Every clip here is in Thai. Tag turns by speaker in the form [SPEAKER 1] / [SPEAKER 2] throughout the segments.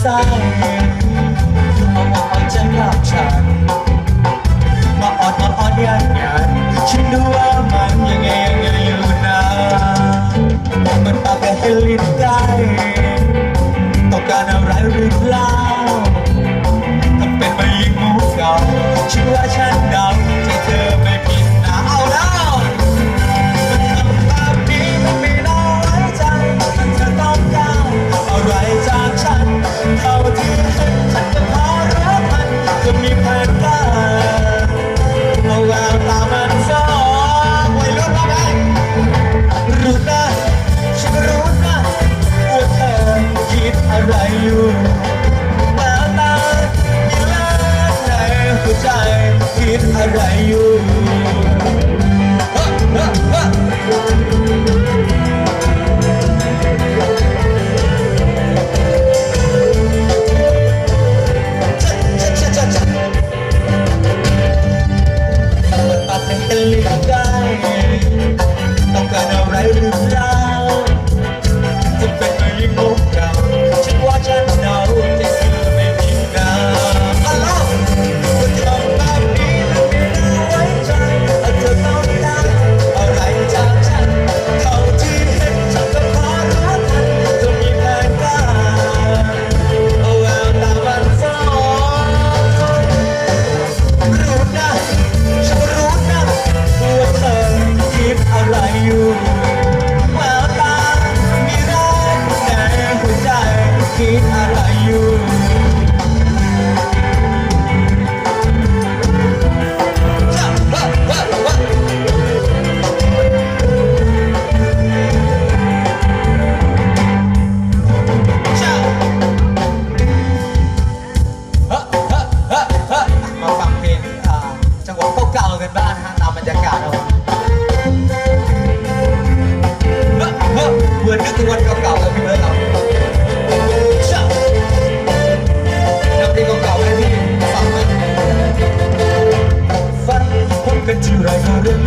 [SPEAKER 1] เศร้ามาอ่อนจะกลับฉัน มาอ่อนมาอ่อนยันยันฉันดูว่ามันยังไงยังไงอยู่นะมันปากแค่ลิ้น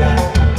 [SPEAKER 1] Yeah.